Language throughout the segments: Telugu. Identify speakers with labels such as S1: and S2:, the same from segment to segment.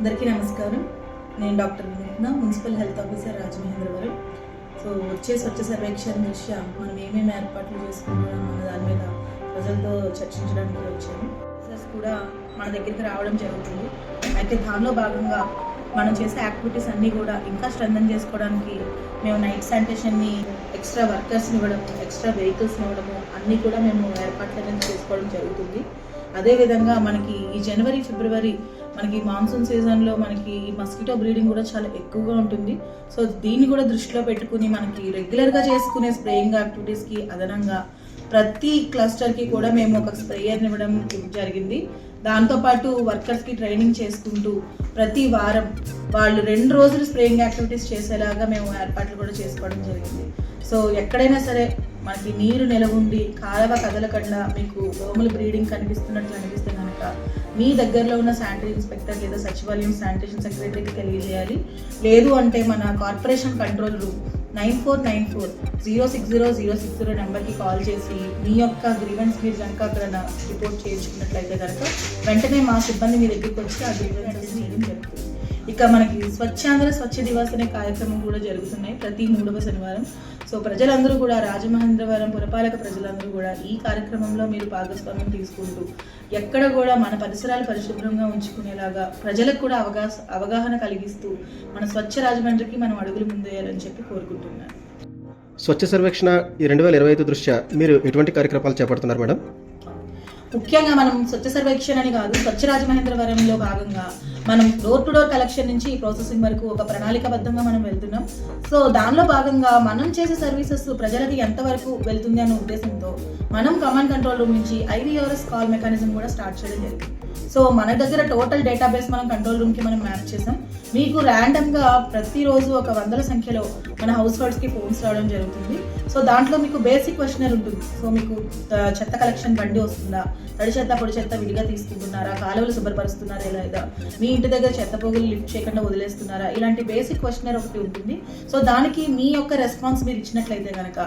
S1: అందరికీ నమస్కారం. నేను doctor Vinutha municipal health officer Rajamahendravaram. So వచ్చే స్వచ్ఛ సర్వేక్షణ దృష్ట్యా మనం ఏమేమి ఏర్పాట్లు చేసుకుంటున్నాం అన్న దాని మీద ప్రజలతో చర్చించడానికి వచ్చాము ఆఫీసర్స్ కూడా మన దగ్గరికి రావడం జరుగుతుంది. అయితే దానిలో భాగంగా మనం చేసే యాక్టివిటీస్ అన్నీ కూడా ఇంకా స్ట్రెంథన్ చేసుకోవడానికి మేము నైట్ శానిటేషన్ని ఎక్స్ట్రా వర్కర్స్ని ఇవ్వడము ఎక్స్ట్రా వెహికల్స్ని ఇవ్వడము అన్నీ కూడా మేము ఏర్పాట్లు అనేది చేసుకోవడం జరుగుతుంది. అదేవిధంగా మనకి ఈ జనవరి ఫిబ్రవరి మనకి మాన్సూన్ సీజన్లో మనకి మస్కిటో బ్రీడింగ్ కూడా చాలా ఎక్కువగా ఉంటుంది. సో దీన్ని కూడా దృష్టిలో పెట్టుకుని మనకి రెగ్యులర్గా చేసుకునే స్ప్రేయింగ్ యాక్టివిటీస్కి అదనంగా ప్రతి క్లస్టర్కి కూడా మేము ఒక స్ప్రేయర్ని ఇవ్వడం జరిగింది. దాంతోపాటు వర్కర్స్కి ట్రైనింగ్ చేసుకుంటూ ప్రతి వారం వాళ్ళు రెండు రోజులు స్ప్రేయింగ్ యాక్టివిటీస్ చేసేలాగా మేము ఏర్పాట్లు కూడా చేసుకోవడం జరిగింది. సో ఎక్కడైనా సరే మనకి నీరు నిలవుండి కాలవ కదలకుండా మీకు దోమలు బ్రీడింగ్ కనిపిస్తున్నట్లు అనిపిస్తున్నాను కనుక మీ దగ్గరలో ఉన్న శానిటరీ ఇన్స్పెక్టర్ లేదా సచివాలయం శానిటేషన్ సెక్రటరీకి తెలియజేయాలి లేదు అంటే మన corporation control room nine four nine four zero six zero zero six zero నెంబర్కి కాల్ చేసి మీ యొక్క గ్రీవెన్స్ మీరు కనుక అక్కడ రిపోర్ట్ చేయించుకున్నట్లయితే కనుక వెంటనే మా సిబ్బంది మీ దగ్గరికి వచ్చి ఆ గ్రీవెన్స్ చేయడం జరుగుతుంది. ఇక మనకి స్వచ్ఛాంధ్ర స్వచ్ఛ దివాస్ అనే కార్యక్రమం కూడా జరుగుతున్నాయి ప్రతి మూడవ శనివారం. సో ప్రజలందరూ కూడా రాజమహేంద్రవరం పురపాలక ప్రజలందరూ కూడా ఈ కార్యక్రమంలో మీరు భాగస్వామ్యం తీసుకుంటూ ఎక్కడ కూడా మన పరిసరాలు పరిశుభ్రంగా ఉంచుకునేలాగా ప్రజలకు కూడా అవగాహ అవగాహన కలిగిస్తూ మన స్వచ్ఛ రాజమండ్రికి మనం అడుగులు ముందేయాలని చెప్పి కోరుకుంటున్నాను.
S2: స్వచ్ఛ సర్వేక్షణ ఈ రెండు వేల ఇరవై ఐదు దృష్ట్యా మీరు ఎటువంటి కార్యక్రమాలు చేపడుతున్నారు మేడం?
S1: ముఖ్యంగా మనం స్వచ్ఛ సర్వేక్షణ అని కాదు స్వచ్ఛ రాజమహేంద్రవరంలో భాగంగా మనం డోర్ టు డోర్ కలెక్షన్ నుంచి ప్రాసెసింగ్ వరకు ఒక ప్రణాళికబద్ధంగా మనం వెళ్తున్నాం. సో దానిలో భాగంగా మనం చేసే సర్వీసెస్ ప్రజలకి ఎంతవరకు వెళ్తుంది అనే ఉద్దేశంతో మనం కమాండ్ కంట్రోల్ రూమ్ నుంచి ఐవీఆర్ఎస్ కాల్ మెకానిజం కూడా స్టార్ట్ చేయడం జరిగింది. సో మన దగ్గర టోటల్ డేటాబేస్ మనం కంట్రోల్ రూమ్కి మనం మ్యాప్ చేసాం. మీకు ర్యాండమ్గా ప్రతిరోజు ఒక వందల సంఖ్యలో మన హౌస్ హోల్డ్స్కి ఫోన్స్ రావడం జరుగుతుంది. సో దాంట్లో మీకు బేసిక్ క్వశ్చనర్ ఉంటుంది. సో మీకు చెత్త కలెక్షన్ బండి వస్తుందా? తడి చెత్త పొడి చెత్త విడిగా తీసుకుంటున్నారా? కాలువలు శుభ్రపరుస్తున్నారా లేదా? మీ ఇంటి దగ్గర చెత్త పోగులు లిఫ్ట్ చేయకుండా వదిలేస్తున్నారా? ఇలాంటి బేసిక్ క్వశ్చనర్ ఒకటి ఉంటుంది. సో దానికి మీ యొక్క రెస్పాన్స్ మీరు ఇచ్చినట్లయితే కనుక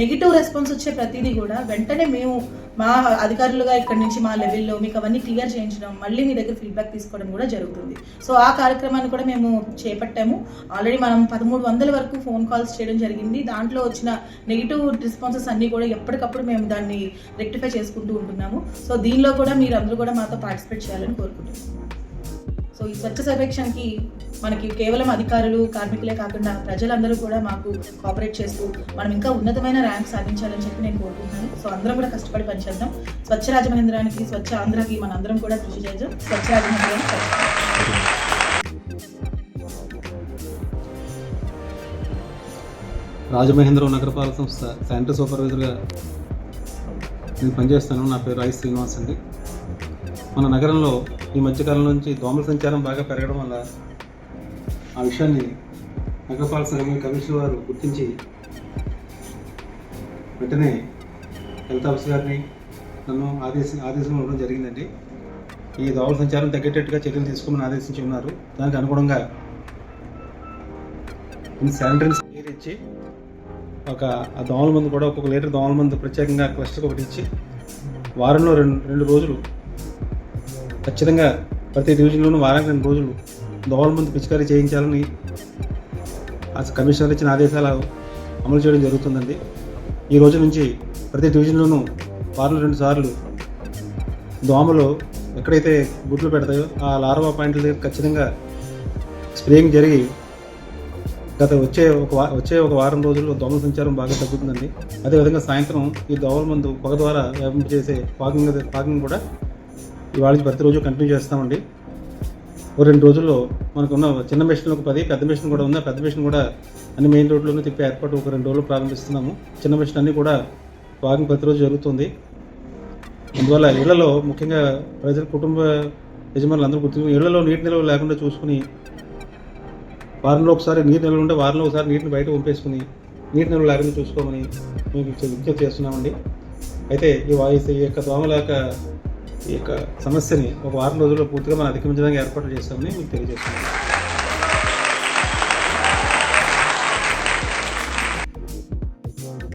S1: నెగిటివ్ రెస్పాన్స్ వచ్చే ప్రతిదీ కూడా వెంటనే మేము మా అధికారులుగా ఇక్కడి నుంచి మా లెవెల్లో మీకు అవన్నీ క్లియర్ చేయించడం మళ్ళీ మీ దగ్గర ఫీడ్బ్యాక్ తీసుకోవడం కూడా జరుగుతుంది. సో ఆ కార్యక్రమాన్ని కూడా మేము చేపట్టాము. ఆల్రెడీ మనం పదమూడు వందల వరకు ఫోన్ కాల్స్ చేయడం జరిగింది. దాంట్లో వచ్చిన నెగిటివ్ రెస్పాన్సెస్ అన్నీ కూడా ఎప్పటికప్పుడు మేము దాన్ని రెక్టిఫై చేసుకుంటూ ఉంటున్నాము. సో దీనిలో కూడా మీరు అందరూ కూడా మాతో పార్టిసిపేట్ చేయాలని కోరుకుంటున్నాం సో ఈ స్వచ్ఛ సర్వేక్షణకి మనకి కేవలం అధికారులు కార్మికులే కాకుండా ప్రజలందరూ కూడా మాకు కోఆపరేట్ చేస్తూ మనం ఇంకా ఉన్నతమైన ర్యాంక్ సాధించాలని చెప్పి నేను కోరుకుంటున్నాను. సో అందరం కూడా కష్టపడి పనిచేద్దాం. స్వచ్ఛ రాజమహేంద్రానికి స్వచ్ఛ ఆంధ్రాకి మనందరం కూడా కృషి చేద్దాం. స్వచ్ఛ రాజమహేంద్రానికి
S3: రాజమహేంద్రం నగరపాలక సంస్థ శానిటరీ సూపర్వైజర్గా నేను పనిచేస్తాను. నా పేరు ఐ శ్రీనివాస్ అండి. మన నగరంలో ఈ మధ్యకాలం నుంచి దోమల సంచారం బాగా పెరగడం వల్ల ఆ విషయాన్ని నగరపాలక సంఘం కమిషనర్ వారు గుర్తించి వెంటనే హెల్త్ ఆఫీసర్ గారిని నన్ను ఆదేశ ఆదేశం ఇవ్వడం జరిగిందండి. ఈ దోమల సంచారం తగ్గేటట్టుగా చర్యలు తీసుకోమని ఆదేశించి ఉన్నారు. దానికి అనుగుణంగా శానిటరీ ఇచ్చి ఒక ఆ దోమల మందు కూడా ఒక్కొక్క లీటర్ దోమల మందు ప్రత్యేకంగా క్లస్టర్కి ఒకటి ఇచ్చి వారంలో రెండు రెండు రోజులు ఖచ్చితంగా ప్రతి డివిజన్లోనూ వారానికి రెండు రోజులు దోమల మందు పిచికారీ చేయించాలని ఆ కమిషనర్ ఇచ్చిన ఆదేశాలు అమలు చేయడం జరుగుతుందండి. ఈ రోజు నుంచి ప్రతి డివిజన్లోనూ వారంలో రెండు సార్లు దోమలు ఎక్కడైతే గుడ్లు పెడతాయో ఆ లార్వా పాయింట్ల దగ్గర ఖచ్చితంగా స్ప్రేయింగ్ జరిగి గత వచ్చే ఒక వచ్చే ఒక వారం రోజుల్లో దోమల సంచారం బాగా తగ్గుతుందండి. అదేవిధంగా సాయంత్రం ఈ దోమల మందు పొగ ద్వారా వ్యాపింపు చేసే ఫాగింగ్ ఫాగింగ్ కూడా ఇవాళ ప్రతిరోజు కంటిన్యూ చేస్తామండి. ఓ రెండు రోజుల్లో మనకున్న చిన్న మిషన్ ఒక పది పెద్ద మిషన్ కూడా ఉంది. పెద్ద మిషన్ కూడా అన్ని మెయిన్ రోడ్లోనే తిప్పే ఏర్పాటు ఒక రెండు రోజులు ప్రారంభిస్తున్నాము. చిన్న మిషన్ అన్నీ కూడా వాకింగ్ ప్రతిరోజు జరుగుతుంది. అందువల్ల ఇళ్ళలో ముఖ్యంగా ప్రజల కుటుంబ యజమానులు అందరూ గుర్తు ఇళ్ళలో నీటి నిల్వ లేకుండా చూసుకుని వారంలో ఒకసారి నీరు నిల్వ ఉంటే వారంలో ఒకసారి నీటిని బయట పంపేసుకుని నీటి నిల్వ లేకుండా చూసుకోమని మేము విజ్ఞప్తి చేస్తున్నామండి. అయితే ఈ వాయిస్ ఈ యొక్క దోమల యొక్క ఈ యొక్క సమస్యని ఒక వారం రోజుల్లో పూర్తిగా మనం అధిగమించడానికి ఏర్పాట్లు చేస్తామని మీకు తెలియజేస్తున్నాం.